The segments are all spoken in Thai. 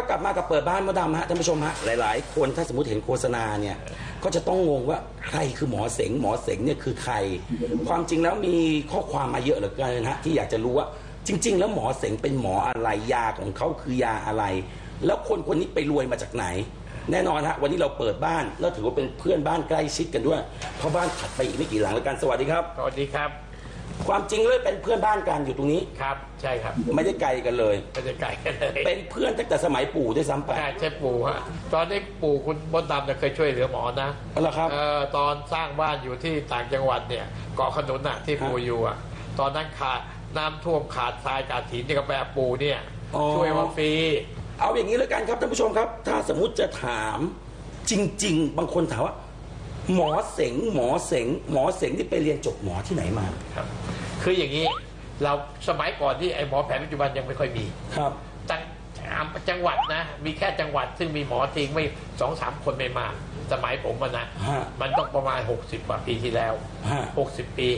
ครับกลับมากับเปิดบ้านมดดำฮะท่านผู้ชมฮะหลาย ๆ คนถ้าสมมติเห็นโฆษณาเนี่ย ก็จะต้องงงว่าใครคือหมอเสงหมอเสงเนี่ยคือใคร ความจริงแล้วมีข้อความมาเยอะเหลือเกินนะฮะที่อยากจะรู้ว่าจริง ๆ แล้วหมอเสงเป็นหมออะไรยาของเขาคือยาอะไร แล้วคนคนนี้ไปรวยมาจากไหน แน่นอนฮะวันนี้เราเปิดบ้านแล้วถือว่าเป็นเพื่อนบ้านใกล้ชิดกันด้วย เพราะบ้านถัดไปอีกไม่กี่หลังแล้วกันสวัสดีครับ สวัสดีครับ ความจริงเลยเป็นเพื่อนบ้านกันอยู่ตรงนี้ ครับ ใช่ครับไม่ได้ไกลกันเลย ไม่ได้ไกลกันเลยเป็นเพื่อนตั้งแต่สมัยปู่ด้วยซ้ำไปใช่ใช่ปู่ฮะตอนนี้ปู่คุณบดดำเนี่ยเคยช่วยเหลือหมอนะเหรอครับ เอ่อตอนสร้างบ้านอยู่ที่ต่างจังหวัดเนี่ยเกาะขนุนน่ะที่ครับปู่อยู่อะตอนนั้นขาดน้ำท่วมขาดทรายขาดหินที่กระแปปู่เนี่ยอ๋อ ช่วยมาฟรี เอาอย่างนี้แล้วกันครับท่านผู้ชมครับ ถ้าสมมุติจะถามจริง ๆ บางคนถามว่า หมอเสงหมอเสงหมอเสงที่ไปเรียนจบหมอที่ไหนมา ครับ คืออย่างนี้เราสมัยก่อนที่ไอ้หมอแผนปัจจุบันยังไม่ค่อยมีครับจังจังหวัดนะ มีแค่จังหวัดซึ่งมีหมอจริงไม่สองสามคนไม่มากสมัยผมอะนะฮะมันต้องประมาณ 60กว่าปีที่แล้วฮะ60 ปี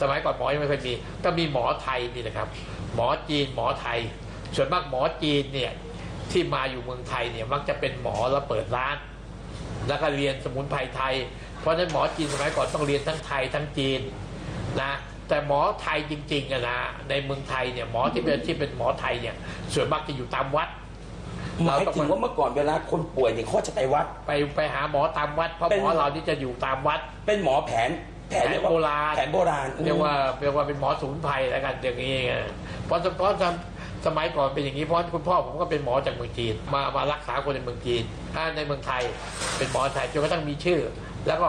สมัยก่อนหมอยังไม่เคอยมี ก็มีหมอไทยนี่นะครับ หมอจีนหมอไทย ส่วนมากหมอจีนเนี่ยที่มาอยู่เมืองไทยเนี่ยมักจะเป็นหมอแล้วเปิดร้าน แล้วก็เรียนสมุนไพรไทย เพราะฉะนั้นหมอจีนสมัยก่อนต้องเรียนทั้งไทยทั้งจีนนะ แต่หมอไทยจริงๆอะนะในเมืองไทยเนี่ยหมอที่เป็นที่เป็นหมอไทยเนี่ยส่วนมากจะอยู่ตามวัด หมายถึงว่าเมื่อก่อนเวลาคนป่วยเนี่ยเขาจะไปวัด ไปไปหาหมอตามวัดเพราะเป็นหมอเรานี่จะอยู่ตามวัด เป็นหมอแผนแผนเรียกว่าแผนโบราณแผนโบราณเรียกว่าเรียกว่าเป็นหมอสมุนไพรแล้วกันอย่างนี้ไงเพราะเพราะสมสมัยก่อนเป็นอย่างนี้เพราะคุณพ่อผมก็เป็นหมอจากเมืองจีนมามารักษาคนในเมืองจีนถ้าในเมืองไทยเป็นหมอไทยจนกระทั่งมีชื่อ แล้วก็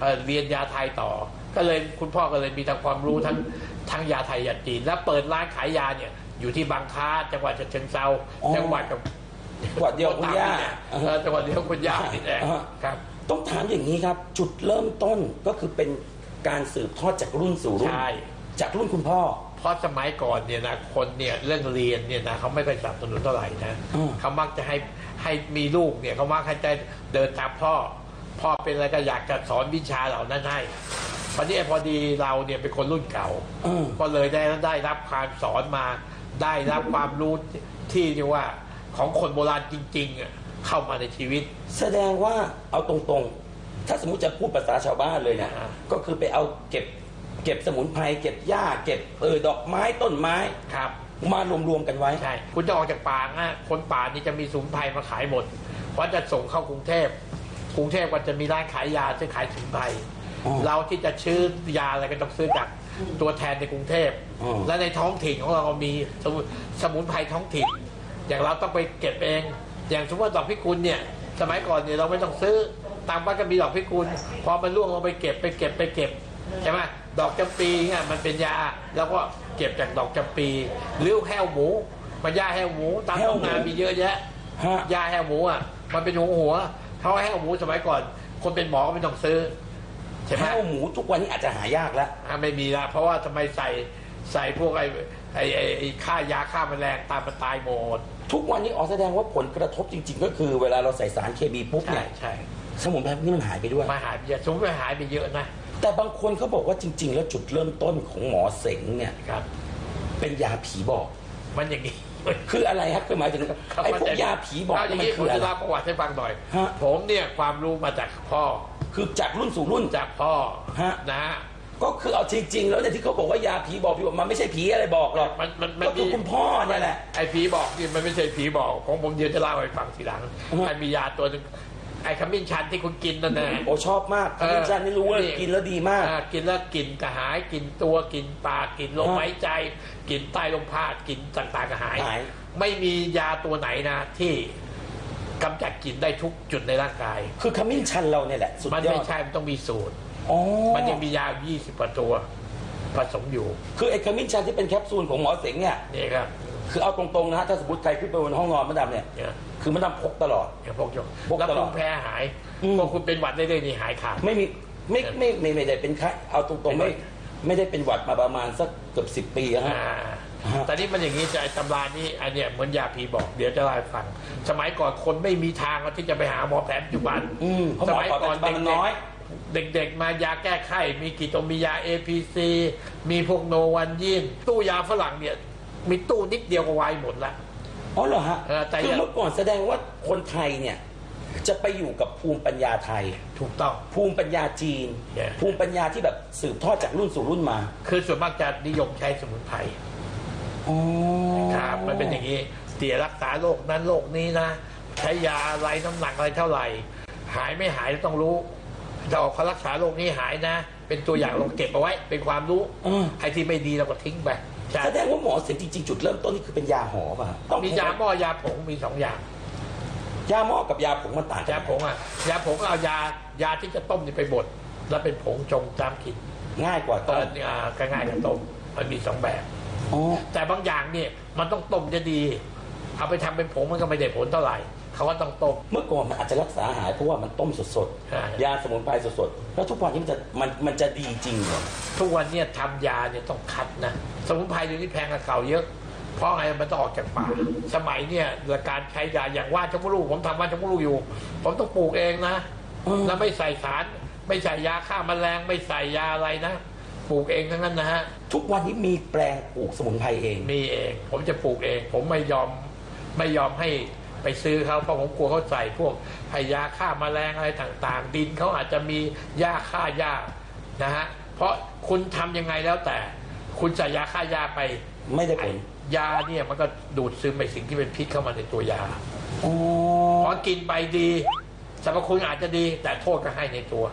เอ่อเรียนยาไทยต่อ ก็เลยคุณพ่อก็เลยมีทั้งความรู้ทั้งทั้งยาไทยยาจีน แล้วเปิดร้านขายยาเนี่ยอยู่ที่บางค้าจังหวัดฉะเชิงเซาอ๋อ จังหวัดกับกว่าเดียวคุณย่าเออจังหวัดเดียวคุณย่านี่แหละอ่าฮะครับ ต้องถามอย่างนี้ครับ จุดเริ่มต้นก็คือเป็นการสืบทอดจากรุ่นสู่รุ่นใช่ จากรุ่นคุณพ่อ เพราะสมัยก่อนเนี่ยนะคนเนี่ยเรื่องเรียนเนี่ยนะเขาไม่ค่อยสนับสนุนเท่าไหร่นะอืม เขามักจะให้ให้มีลูกเนี่ยเขามักให้จะเดินตามพ่อ พ่อเป็นอะไรก็อยากจะสอนวิชาเหล่านั้นให้ พอดีพอดีเราเนี่ยเป็นคนรุ่นเก่าอืมก็เลยได้ได้รับการสอนมา ได้รับความรู้ที่เรียกว่าของคนโบราณจริงๆอะเข้ามาในชีวิต แสดงว่าเอาตรงๆ ถ้าสมมุติจะพูดภาษาชาวบ้านเลยเนี่ยอ่าก็คือไปเอาเก็บเก็บสมุนไพรเก็บหญ้าเก็บเออดอกไม้ต้นไม้ครับมารวมๆกันไว้ใช่คุณจะออกจากป่านะคนป่านี่จะมีสมุนไพรมาขายหมดเพราะจะส่งเข้ากรุงเทพกรุงเทพก็จะมีร้านขายยาที่ขายสมุนไพร อ๋อเราที่จะซื้อยาอะไรก็ต้องซื้อจากตัวแทนในกรุงเทพ อ๋อ และในท้องถิ่นของเราก็มีสมุนสมุนไพรท้องถิ่น อย่างเราต้องไปเก็บเอง อย่างสมมติว่าดอกพิกุลเนี่ย สมัยก่อนเนี่ยเราไม่ต้องซื้อ ตามบ้านก็มีดอกพิกุล พอมันร่วงเราไปเก็บไปเก็บไปเก็บใช่ไหมดอกจำปีเนี่ยมันเป็นยาแล้วก็เก็บจากดอกจำปี หรือแห้วหมูมันยาแห้วหมูตามแห้วท้องหมูนามีเยอะแยะ ฮะ ยาแห้วหมูอะมันเป็นหัวหัวเพราะว่าแห้วหมูสมัยก่อน คนเป็นหมอก็ไม่ต้องซื้อใช่ไหมแห้วหมูทุกวันนี้อาจจะหายากแล้วอะไม่มีละเพราะว่าทำไมใส่ใส่พวกไอ้ไอ้ไอ้ไอ้ฆ่ายาฆ่าแมลงตามมันตายหมด ทุกวันนี้อ๋อแสดงว่าผลกระทบจริง ๆ ก็คือเวลาเราใส่สารเคมีปุ๊บใช่เนี่ยใช่สมุนไพรพวกนี้มันหายไปด้วย มาหายไปเยอะสมมติว่าหายไปเยอะนะแต่บางคนเขาบอกว่าจริง ๆ แล้วจุดเริ่มต้นของหมอเสงเนี่ยครับ เป็นยาผีบอก มันอย่างนี้ คืออะไรครับคือหมายถึงไอ้พวกยาผีบอกเอย่างมันนี้ผคืมออะจะไรเล่าประวัติให้ฟังหน่อย ฮะ ผมเนี่ยความรู้มาจากพ่อ คือจากรุ่นสู่รุ่นจากพ่อฮะ นะฮะ ก็คือเอาจริงๆแล้วเนี่ยที่เขาบอกว่ายาผีบอกผีบอกมันไม่ใช่ผีอะไรบอกหรอกมันมันมันก็คือมี คุณพ่อเนี่ยแหละ ไอ้ผีบอกนี่มันไม่ใช่ผีบอกของผมเดี๋ยวจะเล่าให้ฟังทีหลังอือฮะไอ้มียาตัวหนึงไอ้ขมิ้นชันที่คุณกินนั่นนะ โอ้ชอบมากเออ คุณจันนี่รู้ว่ากินแล้วดีมาก อ่ากินแล้วกลินกระหายกลินตัวกลินปากกลินลมฮะหายใจกลินใต้ลมพาดกลินต่างๆกระหาย หาย ไม่มียาตัวไหนนะที่ กำจัดกลิ่นได้ทุกจุดในร่างกาย คือขมิ้นชันเราเนี่ยแหละ สุดมันยอไม่ดใช่มันต้องมีสูตร อ๋อมันยังมียา 20กว่าตัว ผสมอยู่คือไอ้ขมิ้นชันที่เป็นแคปซูลของหมอเสงเนี่ย นี่ครับคือเอาตรงๆนะฮะถ้าสมมติใครขึ้นไปบนห้องนอนมะดำเนี่ย เนี่ยคือมะดำพกตลอด เนี่ยพวกยกพกแล้วตลอดภูมิแพ้หายอืม พวกคุณเป็นหวัดเรื่อยๆนี่หายขาด ไม่มีไม่ไม่ไม่ไม่ได้เป็นไข้เอาตรงๆไม่ไม่ได้เป็นหวัดมาประมาณสักเกือบสิบปีแล้วฮะอ่า ฮะตอนนี้มันอย่างนี้จะไอ้ตำรานี้อันเนี้ยเหมือนยาผีบอกเดี๋ยวจะเล่าให้ฟัง สมัยก่อนคนไม่มีทางที่จะไปหาหมอแผนปัจจุบันอืมเพราะหมอปัจจุบันมันน้อย เด็กๆ มายาแก้ไข้ มีกี่ตัวมียา APC มีพวกโนวันยินตู้ยาฝรั่งเนี่ย มีตู้นิดเดียวก็วายหมดละ อ๋อเหรอฮะเออแต่ คือเมื่อก่อนแสดงว่าคนไทยเนี่ย จะไปอยู่กับภูมิปัญญาไทย ถูกต้อง ภูมิปัญญาจีน Yeah. ภูมิปัญญาที่แบบสืบทอดจากรุ่นสู่รุ่นมา คือส่วนมากจะนิยมใช้สมุนไพร อ๋อครับมันเป็นอย่างนี้เตี๋ยรักษาโรคนั้นโรคนี้นะ ใช้ยาอะไรน้ำหนักอะไรเท่าไหร่ หายไม่หายต้องรู้ถ้าออกเขารักษาโรคนี้หายนะ เป็นตัวอย่างลองเก็บเอาไว้ เป็นความรู้เออไอ้ที่ไม่ดีเราก็ทิ้งไปใช่แสดงว่าหมอเสียงจริงๆ จุดเริ่มต้นนี่คือเป็นยาหอป่ะฮะต้องมียาหม้อยาผงมีสองอย่าง ยาหม้อกับยาผงมันต่างกัยาผงอะยาผงก็เอายายาที่จะต้มนี่ไปบดแล้วเป็นผงจงตามกินง่ายกว่าเอต้มออ่าก็ง่ายกับต้มมันมีสองแบบ อ๋อ แต่บางอย่างเนี่ยมันต้องต้มจะดี เอาไปทำเป็นผงมันก็ไม่ได้ผลเท่าไหร่ เขาก็ต้องต้ม เมื่อก่อนมันอาจจะรักษาหายเพราะว่ามันต้มสดใช่ ๆ ยาสมุนไพรสดๆ แล้วทุกวันนี้มันจะมันมันจะดีจริงเหรอ ทุกวันเนี่ยทำยาเนี่ยต้องคัดนะสมุนไพรเดี๋ยวนี้แพงกว่าเก่าเยอะ เพราะอะไรมันต้องออกจากป่า สมัยเนี่ยการใช้ยาอย่างว่านชมพูลูกผมทำว่านชมพูลูกอยู่ ผมต้องปลูกเองนะ อืม แล้วไม่ใส่สาร ไม่ใส่ยาฆ่าแมลงไม่ใส่ยาอะไรนะ ปลูกเองทั้งนั้นนะฮะ ทุกวันนี้มีแปลงปลูกสมุนไพรเอง มีเอง ผมจะปลูกเอง ผมไม่ยอมไม่ยอมให้ไปซื้อเขาเพราะผมกลัวเขาใส่พวกให้ยาฆ่าแมลงอะไรต่างๆ ดินเขาอาจจะมียาฆ่าหญ้านะฮะเพราะคุณทำยังไงแล้วแต่ คุณใส่ยาฆ่าหญ้าไปไม่ได้ผไอ้ลยาเนี่ยมันก็ดูดซึมไปสิ่งที่เป็นพิษเข้ามาในตัวยาอ๋อพอกินไปดีสรรพคุณอาจจะดีแต่โทษก็ให้ในตัว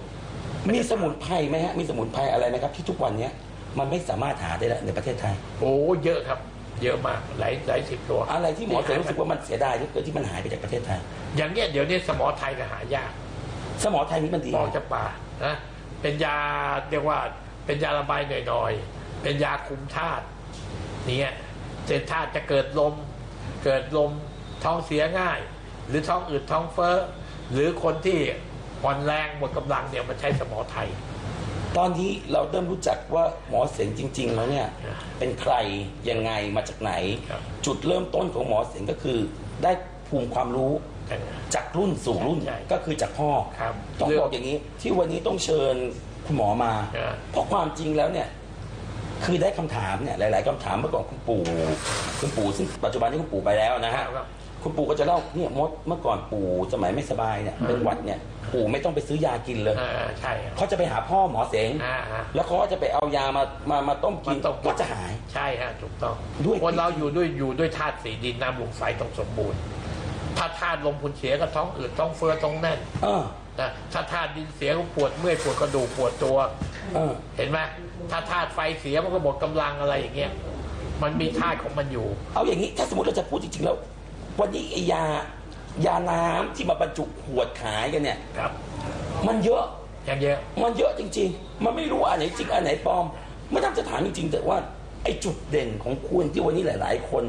มีสมุนไพรไหมฮะมีสมุนไพรอะไรไหมครับที่ทุกวันเนี้ยมันไม่สามารถหาได้แล้วในประเทศไทย โอ้เยอะครับ เยอะมากหลายหลายสิบตัวอะไรที่หมอเสียงรู้สึกว่ามันเสียดายที่เกิดที่มันหายไปจากประเทศไทย อย่างเนี้ยเดี๋ยวนี้สมอไทยก็หายาก สมอไทยนี้มันดีออกจากป่านะเป็นยาเรียกว่าเป็นยาระบายหน่อยๆเป็นยาคุมธาตุเนี่ยเศษธาตุจะเกิดลม เกิดลมท้องเสียง่าย หรือท้องอืดท้องเฟ้อหรือคนที่ อ่อนแรงหมดกำลังเนี่ยมันใช้สมอไทย ตอนนี้เราเริ่มรู้จักว่าหมอเสียงจริง ๆ แล้วเนี่ย เป็นใครยังไงมาจากไหน จุดเริ่มต้นของหมอเสียงก็คือ ได้ภูมิความรู้จากรุ่นสู่รุ่นก็คือจากพ่อครับต้องบอกอย่างนี้ที่วันนี้ต้องเชิญคุณหมอมา เพราะความจริงแล้วเนี่ยคือได้คำถามเนี่ยหลาย ๆคำถามเมื่อก่อนคุณปู่คุณปู่ซึ่งปัจจุบันนี้คุณปู่ไปแล้วนะฮะ ครับคุณปู่ก็จะเล่าเนี่ยมดเมื่อก่อนปู่สมัยไม่สบายเนี่ยเป็นหวัดเนี่ยปู่ไม่ต้องไปซื้อยากินเลยอ่าใช่ครับเขาจะไปหาพ่อหมอเสงอ่าฮะแล้วเขาก็จะไปเอายามามามาต้มกินมาต้มกินก็จะหายใช่ฮะถูกต้องด้วยคนเราอยู่ด้วยอยู่ด้วยธาตุสีดินน้ำลมไฟต้องสมบูรณ์ถ้าธาตุลมคุณเสียก็ท้องอืดท้องเฟ้อท้องแน่นเออนะถ้าธาตุดินเสียก็ปวดเมื่อยปวดกระดูกปวดตัวเออเห็นไหมถ้าธาตุไฟเสียมันก็หมดกำลังอะไรอย่างเงี้ยมันมีธาตุของมันอยู่ เอาอย่างนี้ถ้าสมมติเราจะพูดจริงๆแล้ว วันนี้ไอ้ยายาน้ำที่มาบรรจุขวดขายกันเนี่ย ครับมันเยอะอย่างเยอะมันเยอะจริง ๆ มันไม่รู้ว่าอันไหนจริงอันไหนปลอมไม่ต้องจะถามจริงๆแต่ว่าไอ้จุดเด่นของคุณที่วันนี้หลาย ๆ คน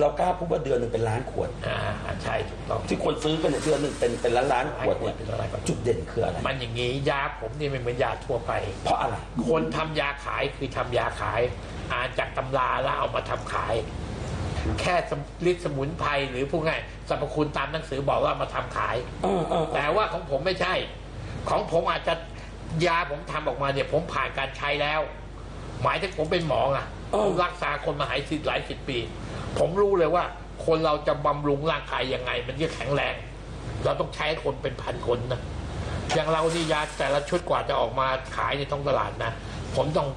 เรากล้าพูดว่าเดือนหนึ่งเป็นล้านขวด อ่าใช่ถูกต้อง ที่คนซื้อกันเนี่ยเดือนหนึ่งเป็นเป็นล้านล้านๆขวดเนี่ยเป็นอะไรก่อนจุดเด่นคืออะไร มันอย่างงี้ยาผมนี่ไม่เหมือนยาทั่วไป เพราะอะไร คนทำยาขายคือทำยาขาย อ่านจากตำราแล้วเอามาทำขาย แค่สมฤทธิ์สมุนไพรหรือพูดง่ายสรรพคุณตามหนังสือบอกว่ามาทำขายเออเออเออแต่ว่าของผมไม่ใช่ ของผมอาจจะยาผมทำออกมาเนี่ย ผมผ่านการใช้แล้ว หมายถึงผมเป็นหมออะผมรักษาคนมาหลายสิบหลายสิบปี ผมรู้เลยว่า คนเราจะบำรุงร่างกายยังไง มันจะแข็งแรง เราต้องใช้คนเป็นพันคนนะอย่างเรานี่ยาแต่ละชุดกว่าจะออกมาขายในท้องตลาดนะ ผมต้อง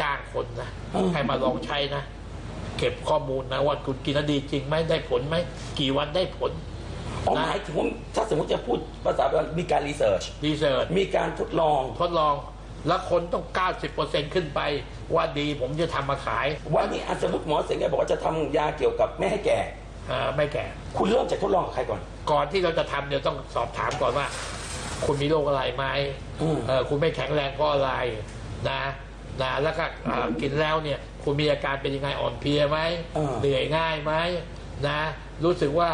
จ้างคนนะให้มาลองใช้นะ เก็บข้อมูลนะว่าคุณกินแล้วดีจริงไหมได้ผลไหมกี่วันได้ผล อ๋อนะหมายถึงว่าถ้าสมมติจะพูดภาษาแบบมีการรีเสิร์ชรีเสิร์ชมีการทดลอง ทดลอง แล้วคนต้อง 90%ขึ้นไป ว่าดีผมจะทำมาขายวันนี้อาสมมติหมอเสงแกบอกว่าจะทำยาเกี่ยวกับไม่ให้แก่ อ่าไม่แก่ คุณเริ่มจากทดลองกับใครก่อน ก่อนที่เราจะทำเนี่ยต้องสอบถามก่อนว่า คุณมีโรคอะไรไหมอืม เออคุณไม่แข็งแรงเพราะอะไรนะนะแล้วก็อ่ากินแล้วเนี่ย คุณมีอาการเป็นยังไงอ่อนเพลียไหมเออ เหนื่อยง่ายไหมนะ รู้สึกว่า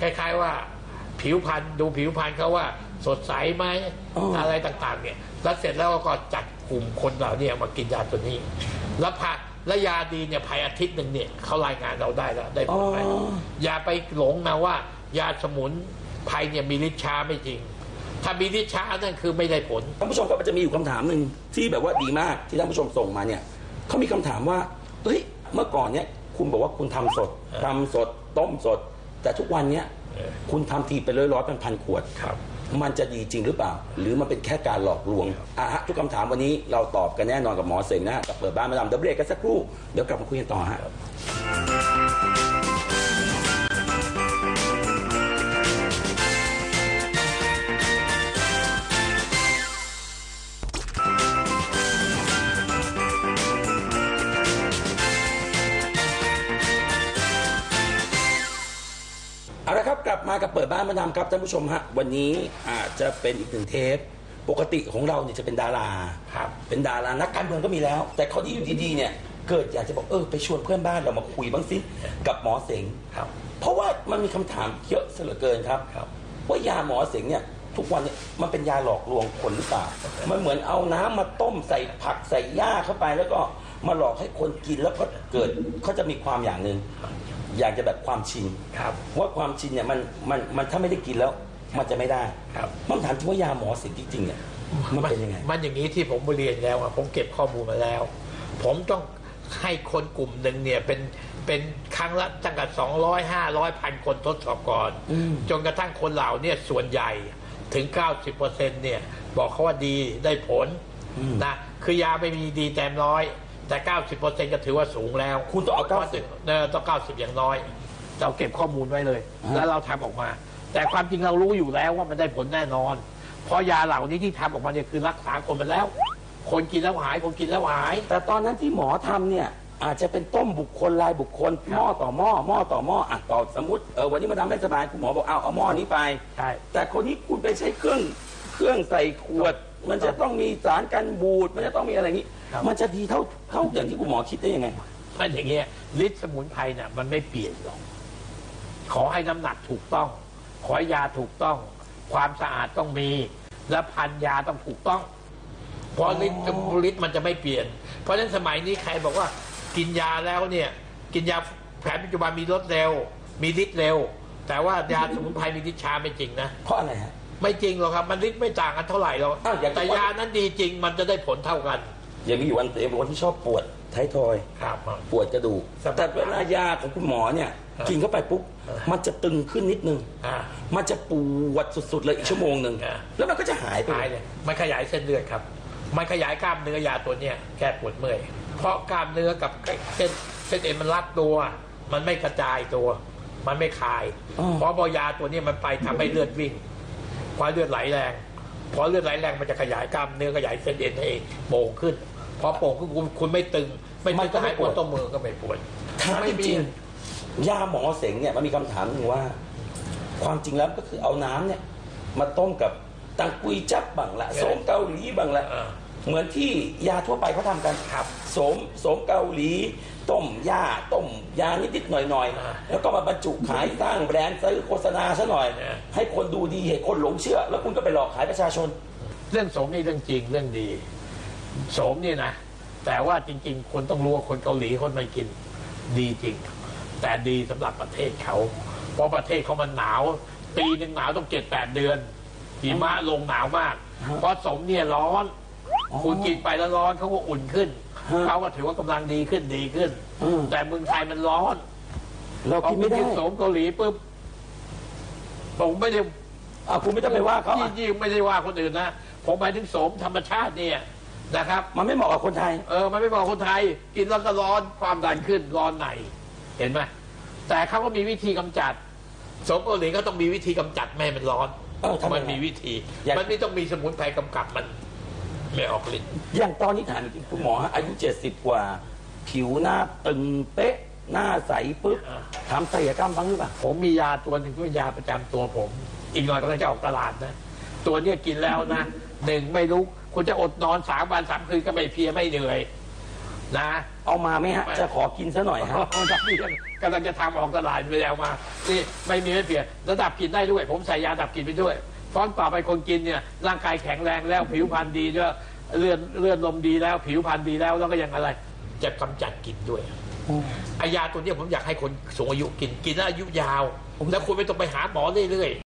คล้ายๆว่าผิวพรรณดูผิวพรรณเขาว่าสดใสไหมอะไรต่างๆ เนี่ย แล้วเสร็จแล้วก็จัดกลุ่มคนเหล่านี้มากินยาตัวนี้ แล้วพาและยาดีเนี่ยภายอาทิตย์หนึ่งเนี่ยเขารายงานเราได้แล้วได้ผอ๋อลไหมอย่าไปหลงนะว่า ยาสมุนไพรเนี่ยมีฤทธิ์ช้าไม่จริง ถ้ามีฤทธิ์ช้านั่นคือไม่ได้ผล ท่านผู้ชมครับมันจะมีอยู่คำถามหนึ่งที่แบบว่าดีมากที่ท่านผู้ชมส่งมาเนี่ย เขามีคำถามว่าเฮ้ยเมื่อก่อนเนี่ยคุณบอกว่าคุณทำสดทำสดต้มสด แต่ทุกวันเนี้ยเออคุณทำทีเป็นร้อยร้อยเป็นพันขวดครับมันจะดีจริงหรือเปล่า หรือมันเป็นแค่การหลอกลวงอะฮะทุกคำถามวันนี้เราตอบกันแน่นอนกับหมอเสงนะฮะกับเปิดบ้านมาดามเดี๋ยวเบรกกันสักครู่เดี๋ยวกลับมาคุยกันต่อฮะ บกลับมากับเปิดบ้านมาดามครับท่านผู้ชมฮะวันนี้อาจจะเป็นอีกหนึ่งเทปปกติของเราเนี่ยจะเป็นดาราครับเป็นดารานักการเมืองก็มีแล้ว แต่เขาที่อยู่ดีๆเนี่ยเกิดอยากจะบอกเออไปชวนเพื่อนบ้านเรามาคุยบ้างสิกับหมอเสงครับ เพราะว่ามันมีคำถามเยอะเสียเหลือเกินครับครับว่ายาหมอเสงเนี่ยทุกวันเนี่ยมันเป็นยาหลอกลวงคนหรือเปล่ามันเหมือนเอาน้ำมาต้มใส่ผักใส่หญ้าเข้าไปแล้วก็มาหลอกให้คนกินแล้วก็เกิดเขาจะมีความอย่างหนึ่ง อยากจะแบบความชินครับว่าความชินเนี่ยมันมันมันถ้าไม่ได้กินแล้วมันจะไม่ได้ครับมันถามที่ว่ายาหมอเสงจริงๆเนี่ยมันเป็นยังไงมันอย่างนี้ที่ผมเรียนแล้วอะผมเก็บข้อมูลมาแล้ว ผมต้องให้คนกลุ่มหนึ่งเนี่ยเป็นเป็นครั้งละตั้งแต่สองร้อยห้าร้อยพันคนทดสอบก่อนอืมจนกระทั่งคนเหล่าเนี่ยส่วนใหญ่ถึง 90%เนี่ย บอกเขาว่าดีได้ผลนะคือยาไม่มีดีแต้มน้อย แต่ 90%ก็ถือว่าสูงแล้วคุณต้องเอาก็90เออต้อง90 อย่างน้อย เราเก็บข้อมูลไว้เลยอ่าแล้วเราทำออกมา แต่ความจริงเรารู้อยู่แล้วว่ามันได้ผลแน่นอน เพราะยาเหล่านี้ที่ทำออกมาเนี่ยคือรักษาคนไปแล้ว คนกินแล้วหาย คนกินแล้วหาย แต่ตอนนั้นที่หมอทำเนี่ย อาจจะเป็นต้มบุคคลรายบุคคลหม้อต่อหม้อหม้อต่อหม้ออะต่อสมมติเออวันนี้มาทำไม่สบายคุณหมอบอกเอาเอาหม้อนี้ไป ใช่ แต่คนนี้คุณไปใช้เครื่องเครื่องใส่ขวด มันจะต้องมีสารกันบูดมันจะต้องมีอะไรอย่างนี้ครับ มันจะดีเท่าเท่าอย่างที่คุณหมอคิดได้ยังไง มันอย่างเงี้ยฤทธิ์สมุนไพรเนี่ยมันไม่เปลี่ยนหรอก ขอให้น้ำหนักถูกต้อง ขอให้ยาถูกต้อง ความสะอาดต้องมี และพันยาต้องถูกต้อง เพราะฤทธิ์ฤทธิ์มันจะไม่เปลี่ยน เพราะฉะนั้นสมัยนี้ใครบอกว่ากินยาแล้วเนี่ย กินยาแผนปัจจุบันมีลดเร็ว มีฤทธิ์เร็ว แต่ว่ายาสมุนไพรมีฤทธิ์ช้าไม่จริงนะ เพราะอะไรฮะ ไม่จริงหรอกครับ มันฤทธิ์ไม่ต่างกันเท่าไหร่หรอกอ้าวอย่างแต่ยานั้นดีจริงมันจะได้ผลเท่ากันอ ย่างมีอยู่วันเองเป็นคนที่ชอบปวดท้ายทอยครับ ปวดกระดูกครับแต่เวลายาของคุณหมอเนี่ยครับกินเข้าไปปุ๊บมันจะตึงขึ้นนิดนึง อ่า มันจะปวดสุดๆเลยอีกชั่วโมงหนึ่งอ่า แล้วมันก็จะหายไปหายเลยมันขยายเส้นเลือดครับ มันขยายกล้ามเนื้อยาตัวเนี้ยแก้ปวดเมื่อย เพราะกล้ามเนื้อกับเส้นเส้นเอ็นมันรัดตัว มันไม่กระจายตัว มันไม่คลายอ๋อเพราะพอยาตัวเนี้ยมันไปทำให้เลือดวิ่งพอเลือดไหลแรง พอเลือดไหลแรงมันจะขยายกล้ามเนื้อขยายเส้นเอ็นให้โป่งขึ้นพอโป่งขึ้นคุณคุณไม่ตึง ไม่ตึงก็หายปวดต้นมือก็ไม่ปวด ถามจริงๆยาหมอเสงเนี่ยมันมีคำถามหนึ่งว่า ความจริงแล้วก็คือเอาน้ำเนี่ย มาต้มกับตังกุยจับบังละโสมเกาหลีบังละอ่า เหมือนที่ยาทั่วไปเขาทำกันครับโสมโสมเกาหลี ต้มยาต้มยานิดๆหน่อยอ่าๆแล้วก็มาบรรจุขายสร้างแบรนด์ซื้อโฆษณาซะหน่อยอ่าให้คนดูดีให้คนหลงเชื่อ แล้วคุณก็ไปหลอกขายประชาชน เรื่องโสมนี่เรื่องจริงเรื่องดีโสมนี่นะ แต่ว่าจริง ๆ คนต้องรู้ว่าคนเกาหลีคนไม่กินดีจริง แต่ดีสำหรับประเทศเขา เพราะประเทศเขามันหนาว ปีหนึ่งหนาวต้องเจ็ดแปดเดือนหิมะลงหนาวมากฮะเพราะสมเนี่ยร้อน อ๋อคุณกินไปแล้วร้อนเขาก็อุ่นขึ้นฮะ เขาก็ถือว่ากำลังดีขึ้นดีขึ้นอืมแต่เมืองไทยมันร้อนเราพอกินคุไม่ณได้กินโสมเกาหลีปุ๊บผมไม่ได้อะคุณไม่ต้องไปว่าเขาที่อะที่ไม่ได้ว่าคนอื่นนะผมหมายถึงโสมธรรมชาติเนี่ยนะครับ มันไม่เหมาะกับคนไทย เออ มันไม่บอกคนไทย กินแล้วก็ร้อนความดันขึ้นร้อนในเห็นไหมแต่เขาก็มีวิธีกำจัดโสมเกาหลีก็ต้องมีวิธีกำจัดไม่ให้มันร้อนเออทำยังไงมันมีวิธี อย่างมันไม่ต้องมีสมุนไพรกำกับมัน ไม่ออกฤทธิ์อย่างตอนนี้ถามจริงๆคุณหมอฮะอายุ 70 กว่า ผิวหน้าตึงเป๊ะ หน้าใสปุ๊บทำศัลยกรรมบ้างหรือเปล่า ผมมียาตัวหนึ่งที่เป็นยาประจำตัวผม อีกหน่อยก็จะออกตลาดนะ ตัวเนี้ยกินแล้วนะหนึ่งไม่รู้คุณจะอดนอนสามวันสามคืนก็ไม่เพลียไม่เหนื่อยนะเอามาไหมฮะ จะขอกินซะหน่อยฮะเอาดับกลิ่นกำลังจะทำออกตลาดไปแล้วมานี่ไม่มีไม่เปลี่ยนระดับกลิ่นได้ด้วย ผมใส่ยาดับกลิ่นไปด้วย เพราะต่อไปคนกินเนี่ยร่างกายแข็งแรงแล้วผิวพรรณดีด้วยเลือดเลือดลมดีแล้ว ผิวพรรณดีแล้วแล้วก็ยังอะไร จะกำจัดกลิ่นด้วยไอยาตัวเนี้ยผมอยากให้คนสูงอายุกินกินแล้วอายุยาว แล้วคุณไม่ต้องไปหาหมอเรื่อยๆ